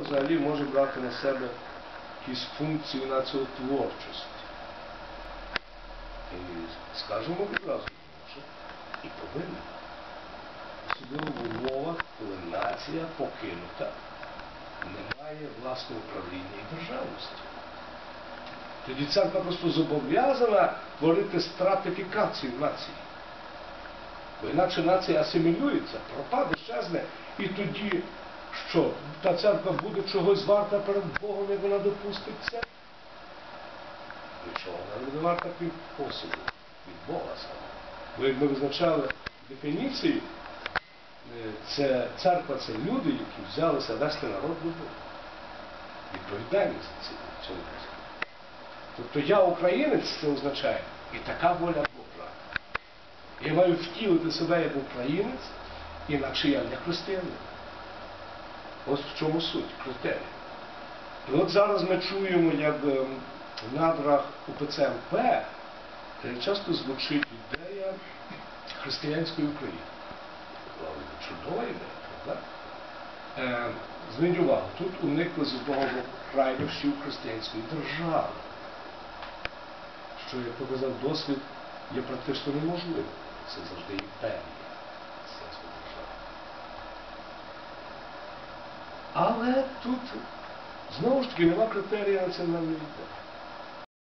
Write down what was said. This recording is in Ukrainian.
взагалі може брати на себе якісь функції націотворчості. І скажемо відразу, що і повинна. Особливо в умовах, коли нація покинута, не має власного управління і державності. Тоді церква просто зобов'язана творити стратифікацію нації. Бо інакше нація асимілюється, пропаде, щезне, і тоді що? Та церква буде чогось варта перед Богом, як вона допустить це? Нічого, вона не варта під посуду, від Бога саме. Бо як ми визначали дефініцію, е, це церква це люди, які взялися вести народ до Бога. Відповідальність цього. Тобто я українець, це означає, і така воля Божа. Я маю втілити себе як українець, інакше я не християнин. Ось в чому суть, критерій. І от зараз ми чуємо, як ем, в надрах УПЦ МП е, часто звучить ідея християнської України. Чудова ідея, правда? Е, Зверніть увагу, тут уникли з одного боку крайнощів християнської держави, що, як показав досвід, є практично неможливо. Це завжди імперія християнської держави. Але тут знову ж таки нема критерія національної ідеї.